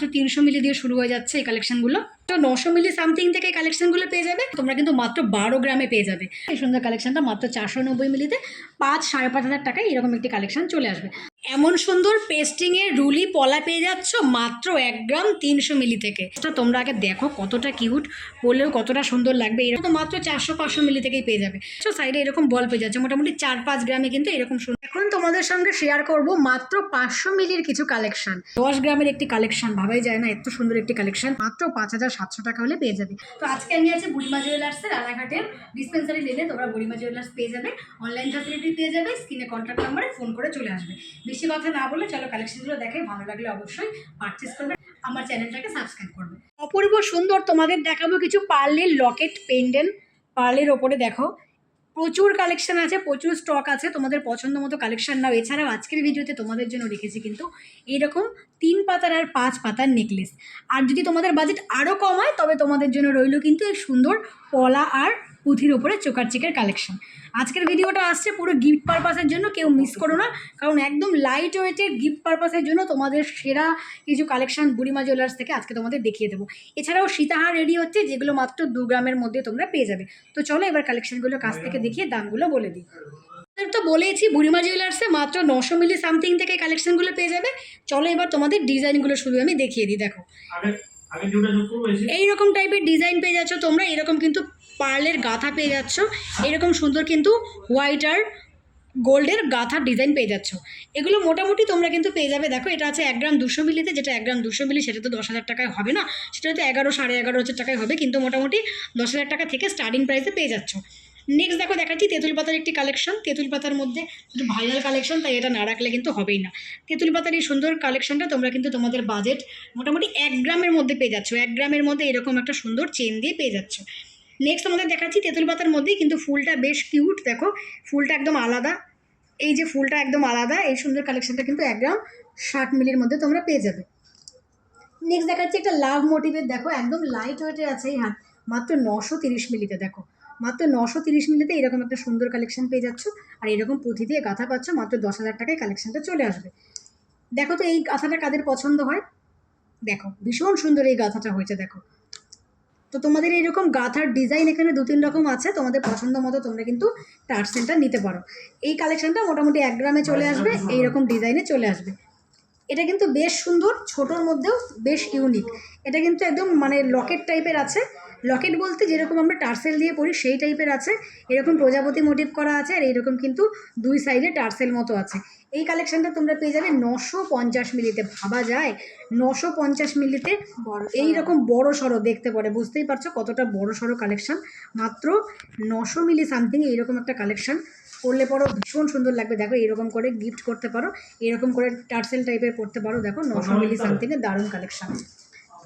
মাত্র তিনশো মিলি দিয়ে শুরু হয়ে যাচ্ছে এই কালেকশনগুলো তো নশো মিলি সামথিং থেকে এই কালেকশনগুলো পেয়ে যাবে, তোমরা কিন্তু মাত্র বারো গ্রামে পেয়ে যাবে। এই সুন্দর কালেকশনটা মাত্র চারশো নব্বই মিলিতে পাঁচ সাড়ে পাঁচ হাজার টাকায় এরকম একটি কালেকশন চলে আসবে। এমন সুন্দর পেস্টিংয়ের রুলি পলা পেয়ে যাচ্ছ মাত্র এক গ্রাম তিনশো মিলি থেকে। তোমরা আগে দেখো কতটা কিউট বললেও কতটা সুন্দর লাগবে। এরকম মাত্র চারশো পাঁচশো মিলি থেকেই পেয়ে যাবে। তো সাইডে এরকম বল পেয়ে যাচ্ছে, মোটামুটি চার পাঁচ গ্রামে কিন্তু এরকম সুন্দর এখন তোমাদের সঙ্গে শেয়ার করব মাত্র পাঁচশো মিলির কিছু কালেকশন দশ গ্রামের একটি কালেকশন ভাবাই যায় না, এত সুন্দর একটি কালেকশন মাত্র পাঁচ হাজার সাতশো টাকা হলে পেয়ে যাবে। তো আজকে আমি আছি বুড়িমা জুয়েলার্সের রানাঘাটের ডিসপেন্সারি লেনে, তোমরা বুড়িমা জুয়েলার্স পেয়ে যাবে। অনলাইন ফ্যাসিলিটি পেয়ে যাবে স্ক্রিনে কন্ট্যাক্ট নাম্বারে ফোন করে চলে আসবে। বেশি কথা না বলে চলো কালেকশনগুলো দেখে, ভালো লাগলে অবশ্যই পারচেস করবে। আমার চ্যানেলটাকে সাবস্ক্রাইব করবে। অপূর্ব সুন্দর তোমাদের দেখাবো কিছু পার্লের লকেট পেন্ডেন্ট পার্লের ওপরে দেখো প্রচুর কালেকশান আছে, প্রচুর স্টক আছে, তোমাদের পছন্দ মতো কালেকশন নাও। এছাড়াও আজকের ভিডিওতে তোমাদের জন্য রেখেছি কিন্তু এইরকম তিন পাতার আর পাঁচ পাতার নেকলেস আর যদি তোমাদের বাজেট আরও কম হয়, তবে তোমাদের জন্য রইল কিন্তু এই সুন্দর পলা আর পুঁথির ওপরে চোকার চিকের কালেকশন আজকের ভিডিওটা আসছে পুরো গিফট পারপাসের জন্য কেউ মিস করো না। কারণ একদম লাইট ওয়েটের গিফট পারপাসের জন্য তোমাদের সেরা কিছু কালেকশন বুড়িমা জুয়েলার্স থেকে আজকে তোমাদের দেখিয়ে দেবো। এছাড়াও সীতাহার রেডি হচ্ছে যেগুলো মাত্র দু গ্রামের মধ্যে তোমরা পেয়ে যাবে। তো চলো এবার কালেকশনগুলো কাছ থেকে দেখিয়ে দামগুলো বলে দিই। তো বলেইছি বুড়িমা জুয়েলার্সে মাত্র নশো মিলি সামথিং থেকে কালেকশনগুলো পেয়ে যাবে। চলো এবার তোমাদের ডিজাইনগুলো শুধু আমি দেখিয়ে দিই দেখো। এইরকম টাইপের ডিজাইন পেয়ে যাচ্ছ তোমরা এরকম কিন্তু পার্লের গাথা পেয়ে যাচ্ছ। এরকম সুন্দর কিন্তু হোয়াইট আর গোল্ডের গাথার ডিজাইন পেয়ে যাচ্ছ। এগুলো মোটামুটি তোমরা কিন্তু পেয়ে যাবে। দেখো, এটা আছে এক গ্রাম দুশো মিলিতে যেটা এক গ্রাম দুশো মিলি, সেটা তো দশ হাজার টাকায় হবে না। সেটা তো এগারো, সাড়ে এগারো হাজার টাকায় হবে, কিন্তু মোটামুটি দশ হাজার টাকা থেকে স্টার্টিং প্রাইসে পেয়ে যাচ্ছ। নেক্সট দেখো, দেখাচ্ছি তেঁতুল পাতার একটি কালেকশন তেঁতুল পাতার মধ্যে একটু ভাইরাল কালেকশন তাই এটা না রাখলে কিন্তু হবেই না। তেঁতুল পাতার এই সুন্দর কালেকশনটা তোমরা কিন্তু তোমাদের বাজেট মোটামুটি এক গ্রামের মধ্যে পেয়ে যাচ্ছ। এক গ্রামের মধ্যে এরকম একটা সুন্দর চেন দিয়ে পেয়ে যাচ্ছ। নেক্সট আমাদের দেখাচ্ছি তেঁতুল পাতার মধ্যেই কিন্তু ফুলটা বেশ কিউট দেখো। ফুলটা একদম আলাদা। এই যে ফুলটা একদম আলাদা, এই সুন্দর কালেকশনটা কিন্তু এক গ্রাম ষাট মিলির মধ্যে তোমরা পেয়ে যাবে। নেক্সট দেখাচ্ছি একটা লাভ মোটিভের দেখো, একদম লাইট ওয়েটের আছে এই হাত মাত্র নশো তিরিশ মিলিতে, দেখো। মাত্র নশো তিরিশ মিলিতে এরকম একটা সুন্দর কালেকশন পেয়ে যাচ্ছ। আর এরকম পুঁথি দিয়ে গাঁথা পাচ্ছ, মাত্র দশ হাজার টাকায় কালেকশনটা চলে আসবে। দেখো তো এই গাঁথাটা কাদের পছন্দ হয়? দেখো, ভীষণ সুন্দর এই গাঁথাটা হয়েছে, দেখো। তো তোমাদের এইরকম গাঁথার ডিজাইন এখানে দু তিন রকম আছে, তোমাদের পছন্দ মতো তোমরা কিন্তু টার্সেলটা নিতে পারো। এই কালেকশনটা মোটামুটি এক গ্রামে চলে আসবে, এইরকম ডিজাইনে চলে আসবে। এটা কিন্তু বেশ সুন্দর, ছোটোর মধ্যেও বেশ ইউনিক এটা কিন্তু একদম মানে লকেট টাইপের আছে। লকেট বলতে যেরকম আমরা টার্সেল দিয়ে পড়ি সেই টাইপের আছে। এরকম প্রজাপতি মোটিভ করা আছে আর এইরকম কিন্তু দুই সাইডে টার্সেল মতো আছে। এই কালেকশনটা তোমরা পেয়ে যাবে নশো পঞ্চাশ মিলিতে। ভাবা যায় নশো পঞ্চাশ মিলিতে বড় এইরকম বড় সড়ো দেখতে পারে বুঝতেই পারছ কতটা বড় সড়ো কালেকশন মাত্র নশো মিলি সামথিং এইরকম একটা কালেকশন করলে পরও ভীষণ সুন্দর লাগবে। দেখো এরকম করে গিফট করতে পারো এরকম করে টার্সেল টাইপের করতে পারো। দেখো নশো মিলি সামথিংয়ের দারুণ কালেকশন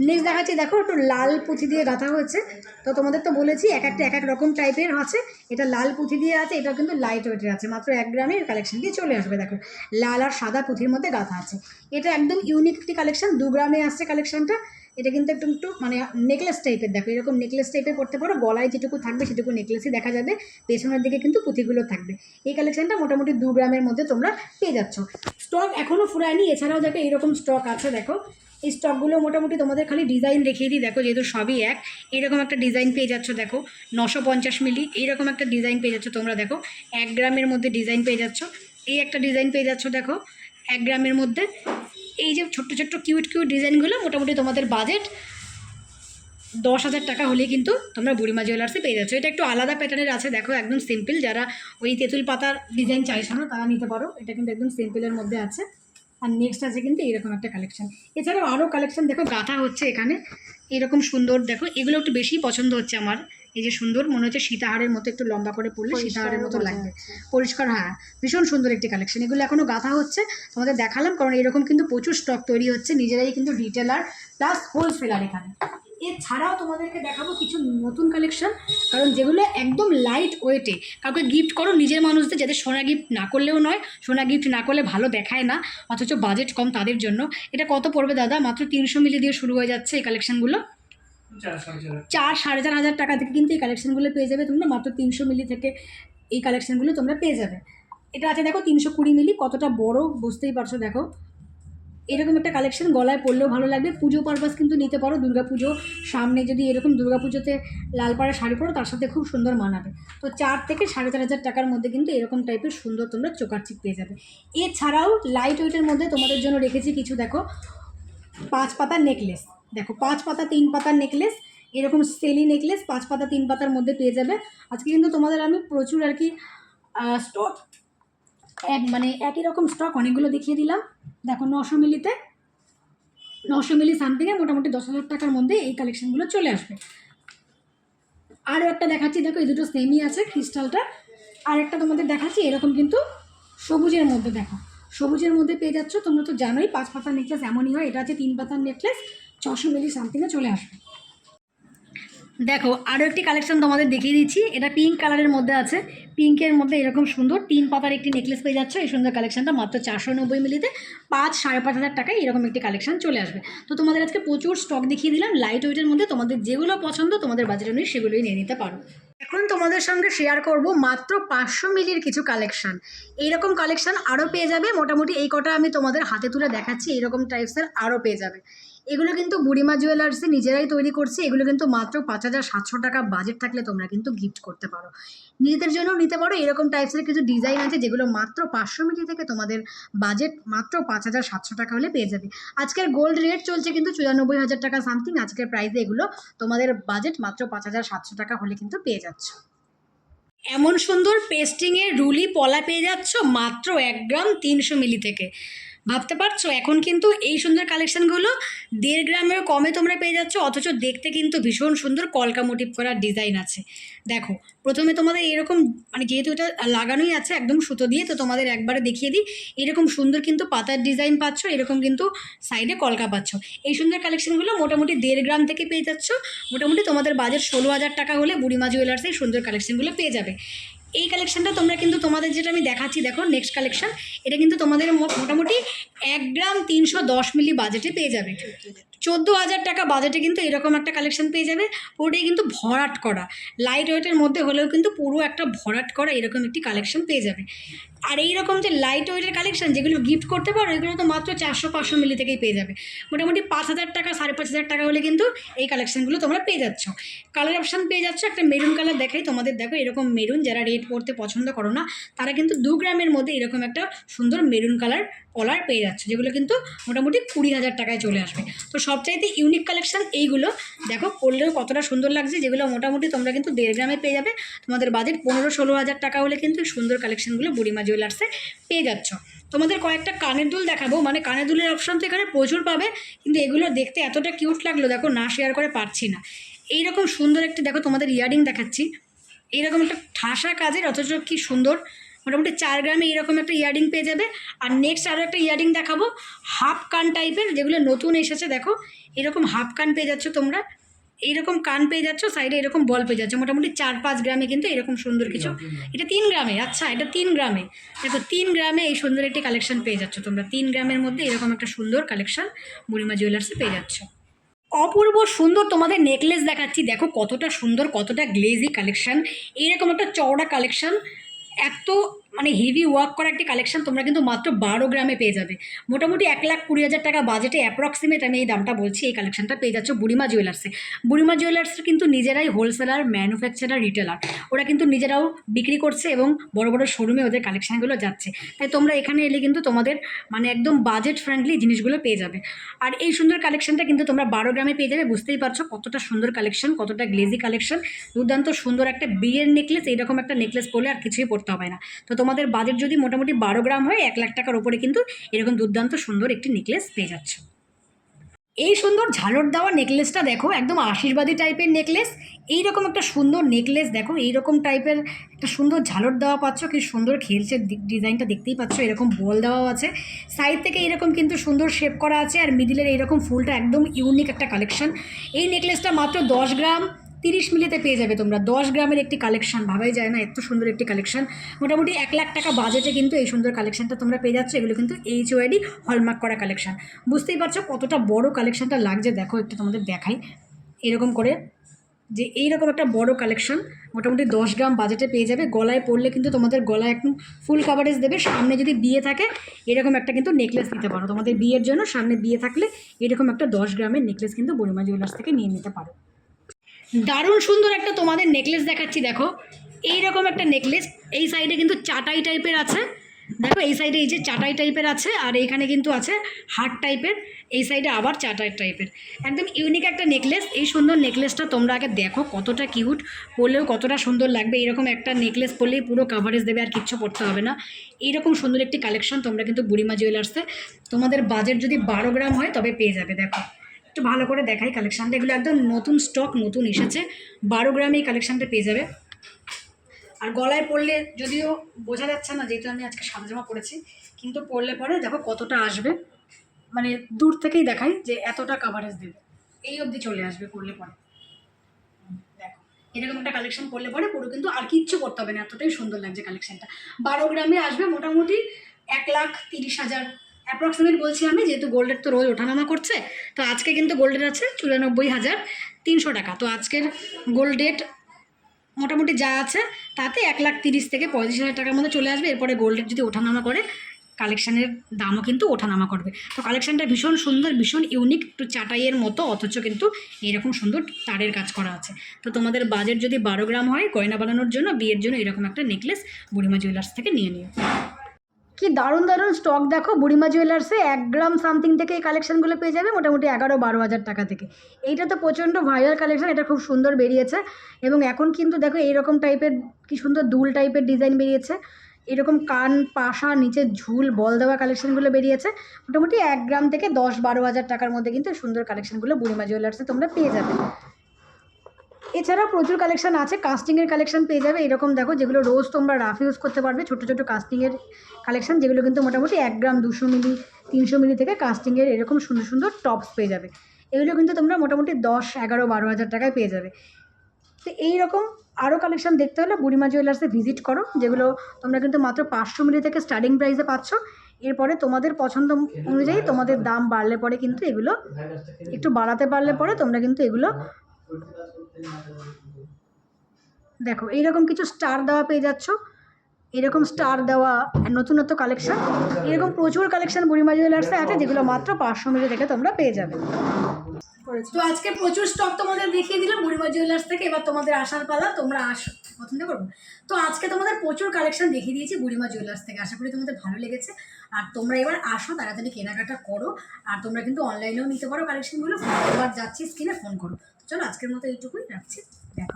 নেক্সট দেখাচ্ছি, দেখো একটু লাল পুঁথি দিয়ে গাঁথা হয়েছে। তো তোমাদের তো বলেছি, এক একটা, এক এক রকম টাইপের আছে। এটা লাল পুঁথি দিয়ে আছে এটা কিন্তু লাইট ওয়েটের আছে। মাত্র এক গ্রামের কালেকশন দিয়ে চলে আসবে, দেখো। লাল আর সাদা পুঁথির মধ্যে গাঁথা আছে। এটা একদম ইউনিক একটি কালেকশন দু গ্রামে আসছে কালেকশনটা এটা কিন্তু একটু একটু মানে নেকলেস টাইপের দেখো। এরকম নেকলেস টাইপের পড়তে পারো, গলায় যেটুকু থাকবে, সেটুকু নেকলেসই দেখা যাবে। পেছনের দিকে কিন্তু পুঁথিগুলো থাকবে। এই কালেকশনটা মোটামুটি দু গ্রামের মধ্যে তোমরা পেয়ে যাচ্ছ। স্টক এখনও ফুরায়নি, এছাড়াও দেখো এইরকম স্টক আছে, দেখো। এই স্টকগুলো মোটামুটি তোমাদের খালি ডিজাইন দেখিয়ে দিই। দেখো যেহেতু সবই এক এইরকম একটা ডিজাইন পেয়ে যাচ্ছ দেখো, নশো পঞ্চাশ মিলি এইরকম একটা ডিজাইন পেয়ে যাচ্ছ তোমরা দেখো, এক গ্রামের মধ্যে ডিজাইন পেয়ে যাচ্ছ। এই একটা ডিজাইন পেয়ে যাচ্ছ দেখো, এক গ্রামের মধ্যে। এই যে ছোট্ট ছোট্ট কিউট কিউট ডিজাইনগুলো মোটামুটি তোমাদের বাজেট দশ হাজার টাকা হলেই কিন্তু তোমরা বুড়িমা জুয়েলার্সে পেয়ে যাচ্ছ। এটা একটু আলাদা প্যাটার্নের আছে, দেখো একদম সিম্পল যারা ওই তেঁতুল পাতার ডিজাইন চাইছো না, তারা নিতে পারো। এটা কিন্তু একদম সিম্পলের মধ্যে আছে। আর নেক্সট আছে কিন্তু এরকম একটা কালেকশান এছাড়াও আরও কালেকশান দেখো গাঁথা হচ্ছে এখানে। এরকম সুন্দর দেখো এগুলো একটু বেশি পছন্দ হচ্ছে আমার। এই যে সুন্দর মনে হচ্ছে সীতাহারের মতো একটু লম্বা করে পড়লে সীতাহারের মতো লাগবে। পরিষ্কার হ্যাঁ ভীষণ সুন্দর একটি কালেকশন এগুলো এখনও গাঁথা হচ্ছে তোমাদের দেখালাম কারণ এরকম কিন্তু প্রচুর স্টক তৈরি হচ্ছে নিজেরাই কিন্তু রিটেলার প্লাস হোলসেলার এখানে। এছাড়াও তোমাদেরকে দেখাবো কিছু নতুন কালেকশন কারণ যেগুলো একদম লাইট ওয়েটে কাউকে গিফট করো নিজের মানুষদের যাদের সোনা গিফট না করলেও নয় সোনা গিফট না করলে ভালো দেখায় না অথচ বাজেট কম তাদের জন্য। এটা কত পড়বে দাদা? মাত্র তিনশো মিলি দিয়ে শুরু হয়ে যাচ্ছে এই কালেকশনগুলো চার সাড়ে চার হাজার। টাকা থেকে কিন্তু এই কালেকশনগুলো পেয়ে যাবে তোমরা। মাত্র তিনশো মিলি থেকে এই কালেকশনগুলো তোমরা পেয়ে যাবে। এটা আছে দেখো তিনশো কুড়ি মিলি। কতটা বড় বুঝতেই পারছ দেখো। এরকম একটা কালেকশন গলায় পরলেও ভালো লাগবে। পুজো পারপাস কিন্তু নিতে পারো। দুর্গাপুজো, সামনে যদি এরকম দুর্গাপুজোতে লাল পাড়া শাড়ি পরো, তার সাথে খুব সুন্দর মানাবে। তো চার থেকে সাড়ে চার হাজার টাকার মধ্যে কিন্তু এরকম টাইপের সুন্দর তোমরা চোকার চিক পেয়ে যাবে। এছাড়াও লাইট ওয়েটের মধ্যে তোমাদের জন্য রেখেছি কিছু, দেখো, পাঁচ পাতার নেকলেস দেখো, পাঁচ পাতা, তিন পাতার নেকলেস এরকম সেলি নেকলেস পাঁচ পাতা, তিন পাতার মধ্যে পেয়ে যাবে। আজকে কিন্তু তোমাদের আমি প্রচুর আর কি স্টক এক মানে একই রকম স্টক অনেকগুলো দেখিয়ে দিলাম। দেখো নশো মিলিতে, নশো মিলি সামথিংয়ে মোটামুটি দশ হাজার টাকার মধ্যে এই কালেকশনগুলো চলে আসবে। আরও একটা দেখাচ্ছি, দেখো এই দুটো সেমই আছে ক্রিস্টালটা আর একটা তোমাদের দেখাচ্ছি, এরকম কিন্তু সবুজের মধ্যে দেখো। সবুজের মধ্যে পেয়ে যাচ্ছ, তোমরা তো জানোই, পাঁচ পাতার নেকলেস এমনই হয়, এটা আছে তিন পাতার নেকলেস ছশো মিলি সামথিংয়ে চলে আসবে। দেখো আরও একটি কালেকশন তোমাদের দেখিয়ে দিচ্ছি। এটা পিঙ্ক কালারের মধ্যে আছে। পিঙ্কের মধ্যে এরকম সুন্দর তিন পাতার একটি নেকলেস পেয়ে যাচ্ছে। এই সুন্দর কালেকশনটা মাত্র চারশো নব্বই মিলিতে পাঁচ সাড়ে পাঁচ হাজার টাকায় এরকম একটি কালেকশন চলে আসবে। তো তোমাদের আজকে প্রচুর স্টক দেখিয়ে দিলাম। লাইট ওয়েটের মধ্যে তোমাদের যেগুলো পছন্দ, তোমাদের বাজেট অনুযায়ী সেগুলোই নিয়ে নিতে পারো। এখন তোমাদের সঙ্গে শেয়ার করব মাত্র পাঁচশো মিলির কিছু কালেকশন এইরকম কালেকশন আরও পেয়ে যাবে। মোটামুটি এই কটা আমি তোমাদের হাতে তুলে দেখাচ্ছি। এইরকম টাইপসের আরও পেয়ে যাবে। এগুলো কিন্তু বুড়িমা জুয়েলার্সে নিজেরাই তৈরি করছে। এগুলো কিন্তু মাত্র পাঁচ হাজার সাতশো টাকা বাজেট থাকলে তোমরা কিন্তু গিফট করতে পারো। নিজেদের জন্য নিতে পারো, এরকম টাইপসের কিছু ডিজাইন আছে যেগুলো মাত্র পাঁচশো মিলি থেকে তোমাদের বাজেট মাত্র পাঁচ হাজার সাতশো টাকা হলে পেয়ে যাবে। আজকের গোল্ড রেট চলছে কিন্তু চুরানব্বই হাজার টাকা সামথিং আজকের প্রাইসে এগুলো তোমাদের বাজেট মাত্র পাঁচ হাজার সাতশো টাকা হলে কিন্তু পেয়ে যাচ্ছ। এমন সুন্দর পেস্টিংয়ের রুলি পলা পেয়ে যাচ্ছ মাত্র এক গ্রাম তিনশো মিলি থেকে। ভাবতে পারছ? এখন কিন্তু এই সুন্দর কালেকশনগুলো দেড় গ্রামের কমে তোমরা পেয়ে যাচ্ছ, অথচ দেখতে কিন্তু ভীষণ সুন্দর কলকা মোটিভ করা ডিজাইন আছে। দেখো, প্রথমে তোমাদের এরকম মানে যেহেতু এটা লাগানোই আছে একদম সুতো দিয়ে, তো তোমাদের একবারে দেখিয়ে দিই, এরকম সুন্দর কিন্তু পাতার ডিজাইন পাচ্ছ, এরকম কিন্তু সাইডে কলকা পাচ্ছ। এই সুন্দর কালেকশনগুলো মোটামুটি দেড় গ্রাম থেকে পেয়ে যাচ্ছ, মোটামুটি তোমাদের বাজেট ষোলো হাজার টাকা হলে বুড়িমা জুয়েলার্সে এই সুন্দর কালেকশনগুলো পেয়ে যাবে। এই কালেকশানটা তোমরা কিন্তু তোমাদের যেটা আমি দেখাচ্ছি, দেখো নেক্সট কালেকশান এটা কিন্তু তোমাদের মোটামুটি এক গ্রাম তিনশো দশ মিলি বাজেটে পেয়ে যাবে। চোদ্দ হাজার টাকা বাজেটে কিন্তু এরকম একটা কালেকশন পেয়ে যাবে। পুরোটাই কিন্তু ভরাট করা। লাইট ওয়েটের মধ্যে হলেও কিন্তু পুরো একটা ভরাট করা এরকম একটি কালেকশন পেয়ে যাবে। আর এই রকম যে লাইট ওয়েটের কালেকশন যেগুলো গিফট করতে পারো, এগুলো তো মাত্র চারশো পাঁচশো মিলি থেকেই পেয়ে যাবে। মোটামুটি পাঁচ হাজার টাকা, সাড়ে পাঁচ হাজার টাকা হলে কিন্তু এই কালেকশনগুলো তোমরা পেয়ে যাচ্ছ। কালার অপশান পেয়ে যাচ্ছ, একটা মেরুন কালার দেখাই তোমাদের। দেখো, এরকম মেরুন যারা রেড পরতে পছন্দ করো না, তারা কিন্তু দু গ্রামের মধ্যে এরকম একটা সুন্দর মেরুন কালার কলার পেয়ে যাচ্ছ, যেগুলো কিন্তু মোটামুটি কুড়ি হাজার টাকায় চলে আসবে। তো সবচাইতে ইউনিক কালেকশান এইগুলো। দেখো, পরলেও কতটা সুন্দর লাগছে, যেগুলো মোটামুটি তোমরা কিন্তু দেড় গ্রামে পেয়ে যাবে। তোমাদের বাজেট পনেরো ষোলো হাজার টাকা হলে কিন্তু সুন্দর কালেকশানগুলো বুড়িমা জুয়েলার্সে পেয়ে যাচ্ছ। তোমাদের কয়েকটা কানের দুল দেখাবো। মানে কানের দুলের অপশন তো এখানে প্রচুর পাবে, কিন্তু এগুলো দেখতে এতটা কিউট লাগল, দেখো, না শেয়ার করে পারছি না। এইরকম সুন্দর একটা, দেখো, তোমাদের ইয়ারিং দেখাচ্ছি। এইরকম একটা ঠাসা কাজের, অথচ কি সুন্দর মোটামুটি চার গ্রামে এরকম একটা ইয়ারিং পেয়ে যাবে। আর নেক্সট আরও একটা ইয়ারিং দেখাবো, হাফ কান টাইপের যেগুলো নতুন এসেছে, দেখো, এরকম হাফ কান পেয়ে যাচ্ছ তোমরা। এইরকম কান পেয়ে যাচ্ছ সাইডে এরকম বল পেয়ে যাচ্ছে। মোটামুটি চার পাঁচ গ্রামে কিন্তু এরকম সুন্দর কিছু। এটা তিন গ্রামে আচ্ছা এটা তিন গ্রামে। দেখো, তিন গ্রামে এই সুন্দর একটি কালেকশন পেয়ে যাচ্ছ তোমরা। তিন গ্রামের মধ্যে এরকম একটা সুন্দর কালেকশন বুড়িমা জুয়েলার্সে পেয়ে যাচ্ছ। অপূর্ব সুন্দর তোমাদের নেকলেস দেখাচ্ছি। দেখো, কতটা সুন্দর, কতটা গ্লেজি কালেকশন এইরকম একটা চওড়া কালেকশন এত মানে হেভি ওয়ার্ক করা একটি কালেকশন তোমরা কিন্তু মাত্র বারো গ্রামে পেয়ে যাবে। মোটামুটি এক লাখ কুড়ি হাজার টাকা বাজেটে অ্যাপ্রক্সিমেট আমি এই দামটা বলছি, এই কালেকশনটা পেয়ে যাচ্ছ বুড়িমা জুয়েলার্সে বুড়িমা জুয়েলার্সের কিন্তু নিজেরাই হোলসেলার ম্যানুফ্যাকচারার রিটেলার ওরা কিন্তু নিজেরাও বিক্রি করছে এবং বড় বড় শোরুমে ওদের কালেকশানগুলো যাচ্ছে। তাই তোমরা এখানে এলে কিন্তু তোমাদের মানে একদম বাজেট ফ্রেন্ডলি জিনিসগুলো পেয়ে যাবে। আর এই সুন্দর কালেকশনটা কিন্তু তোমরা বারো গ্রামে পেয়ে যাবে, বুঝতেই পারছ কতটা সুন্দর কালেকশন কতটা গ্লেজি কালেকশন দুর্দান্ত সুন্দর একটা বিয়ের নেকলেস এইরকম একটা নেকলেস পরলে আর কিছুই পড়তে হবে না। তো তোমাদের বাজেট যদি মোটামুটি বারো গ্রাম হয়, এক লাখ টাকার উপরে কিন্তু এরকম দুর্দান্ত সুন্দর একটি নেকলেস পেয়ে যাচ্ছ। এই সুন্দর ঝালর দেওয়া নেকলেসটা দেখো, একদম আশীর্বাদী টাইপের নেকলেস এইরকম একটা সুন্দর নেকলেস দেখো, এইরকম টাইপের একটা সুন্দর ঝালর দেওয়া পাচ্ছ, কি সুন্দর খেলছে ডিজাইনটা দেখতেই পাচ্ছ, এরকম বল দেওয়াও আছে। সাইড থেকে এরকম কিন্তু সুন্দর শেপ করা আছে, আর মিডিলের এইরকম ফুলটা একদম ইউনিক একটা কালেকশন এই নেকলেসটা মাত্র দশ গ্রাম তিরিশ মিলিতে পেয়ে যাবে তোমরা। দশ গ্রামের একটি কালেকশন ভাবাই যায় না, এত সুন্দর একটি কালেকশন মোটামুটি এক লাখ টাকা বাজেটে কিন্তু এই সুন্দর কালেকশনটা তোমরা পেয়ে যাচ্ছ, এগুলো কিন্তু এইচ ওয়াইডি হলমার্ক করা কালেকশন বুঝতেই পারছ কতটা বড় কালেকশনটা লাগছে? দেখো, একটু তোমাদের দেখাই। এরকম করে যে এইরকম একটা বড় কালেকশন মোটামুটি দশ গ্রাম বাজেটে পেয়ে যাবে। গলায় পরলে কিন্তু তোমাদের গলায় একদম ফুল কাভারেজ দেবে। সামনে যদি বিয়ে থাকে, এরকম একটা কিন্তু নেকলেস নিতে পারো। তোমাদের বিয়ের জন্য সামনে বিয়ে থাকলে এরকম একটা দশ গ্রামের নেকলেস কিন্তু বুড়িমা জুয়েলার্স থেকে নিয়ে নিতে পারো। দারুণ সুন্দর একটা তোমাদের নেকলেস দেখাচ্ছি, দেখো। এইরকম একটা নেকলেস এই সাইডে কিন্তু চাটাই টাইপের আছে। দেখো, এই সাইডে এই যে চাটাই টাইপের আছে, আর এইখানে কিন্তু আছে হার্ট টাইপের এই সাইডে আবার চাটাই টাইপের একদম ইউনিক একটা নেকলেস এই সুন্দর নেকলেসটা তোমরা আগে দেখো, কতটা কিউট পরলেও কতটা সুন্দর লাগবে। এরকম একটা নেকলেস পরলেই পুরো কাভারেজ দেবে, আর কিচ্ছু পড়তে হবে না। এইরকম সুন্দর একটি কালেকশন তোমরা কিন্তু বুড়িমা জুয়েলার্সে তোমাদের বাজেট যদি বারো গ্রাম হয়, তবে পেয়ে যাবে, দেখো। একটু ভালো করে দেখাই কালেকশানটা এগুলো একদম নতুন স্টক নতুন এসেছে। বারো গ্রামে এই কালেকশানটা পেয়ে যাবে। আর গলায় পড়লে যদিও বোঝা যাচ্ছে না, যেহেতু আমি আজকে সাদা জামা পরেছি, কিন্তু পরলে পরে দেখো কতটা আসবে। মানে দূর থেকেই দেখাই যে এতটা কাভারেজ দেবে। এই অবধি চলে আসবে পরলে পরে। দেখো, এরকম একটা কালেকশন করলে পরে পুরো কিন্তু আর কিচ্ছু করতে হবে না। এতটাই সুন্দর লাগছে কালেকশনটা বারো গ্রামে আসবে মোটামুটি এক লাখ তিরিশ হাজার অ্যাপ্রক্সিমেট বলছি আমি, যেহেতু গোল্ডের তো রোজ ওঠানামা করছে, তো আজকে কিন্তু গোল্ডের আছে চুরানব্বই হাজার তিনশো টাকা। তো আজকের গোল্ড রেট মোটামুটি যা আছে, তাতে এক লাখ তিরিশ থেকে পঁয়ত্রিশ হাজার টাকার মধ্যে চলে আসবে। এরপরে গোল্ডের যদি ওঠানামা করে, কালেকশানের দামও কিন্তু ওঠানামা করবে। তো কালেকশানটা ভীষণ সুন্দর, ভীষণ ইউনিক, একটু চাটাইয়ের মতো, অথচ কিন্তু এরকম সুন্দর তারের কাজ করা আছে। তো তোমাদের বাজেট যদি বারো গ্রাম হয়, গয়না বানানোর জন্য, বিয়ের জন্য এরকম একটা নেকলেস বুড়িমা জুয়েলার্স থেকে নিয়ে নিও। কি দারুণ দারুণ স্টক দেখো। বুড়িমা জুয়েলার্সে এক গ্রাম সামথিং থেকে এই কালেকশনগুলো পেয়ে যাবে মোটামুটি এগারো বারো হাজার টাকা থেকে। এইটা তো প্রচণ্ড ভাইরাল কালেকশন এটা খুব সুন্দর বেরিয়েছে। এবং এখন কিন্তু দেখো এইরকম টাইপের কি সুন্দর দুল টাইপের ডিজাইন বেরিয়েছে। এরকম কান, পাশা, নিচে ঝুল, বল দেওয়া কালেকশনগুলো বেরিয়েছে। মোটামুটি এক গ্রাম থেকে দশ বারো হাজার টাকার মধ্যে কিন্তু সুন্দর কালেকশনগুলো বুড়িমা জুয়েলার্সে তোমরা পেয়ে যাবে। এছাড়াও প্রচুর কালেকশন আছে কাস্টিংয়ের কালেকশন পেয়ে যাবে। এরকম দেখো যেগুলো রোজ তোমরা রাফ ইউজ করতে পারবে ছোটো ছোটো কাস্টিংয়ের কালেকশন যেগুলো কিন্তু মোটামুটি এক গ্রাম দুশো মিলি তিনশো মিলি থেকে কাস্টিংয়ের এরকম সুন্দর সুন্দর টপস পেয়ে যাবে। এগুলো কিন্তু তোমরা মোটামুটি দশ, এগারো, বারো হাজার টাকায় পেয়ে যাবে। তো এইরকম আরও কালেকশন দেখতে হলে বুড়িমা জুয়েলার্সে ভিজিট করো, যেগুলো তোমরা কিন্তু মাত্র পাঁচশো মিলি থেকে স্টার্টিং প্রাইসে পাচ্ছ। এরপরে তোমাদের পছন্দ অনুযায়ী তোমাদের দাম বাড়লে পরে কিন্তু এগুলো একটু বাড়াতে পারলে পরে তোমরা কিন্তু এগুলো দেখো, এইরকম কিছু স্টার দেওয়া পেয়ে যাচ্ছ। এরকম স্টার দেওয়া নতুনত্ব কালেকশন এরকম প্রচুর কালেকশন বুড়িমা জুয়েলার্সে আছে, যেগুলো মাত্র পাঁচশো মিলে থেকে তোমরা পেয়ে যাবে। তো আজকে প্রচুর স্টক তোমাদের দেখিয়ে দিলাম বুড়িমা জুয়েলার্স থেকে, এবার তোমাদের আসার পালা, তোমরা আসো পছন্দ করব তো আজকে তোমাদের প্রচুর কালেকশন দেখিয়ে দিয়েছি বুড়িমা জুয়েলার্স থেকে, আশা করি তোমাদের ভালো লেগেছে। আর তোমরা এবার আসো, তাড়াতাড়ি কেনাকাটা করো, আর তোমরা কিন্তু অনলাইনেও নিতে পারো কালেকশনগুলো এবার যাচ্ছি স্ক্রিনে ফোন করো। চলো আজকের মতো এইটুকুই রাখছি। দেখো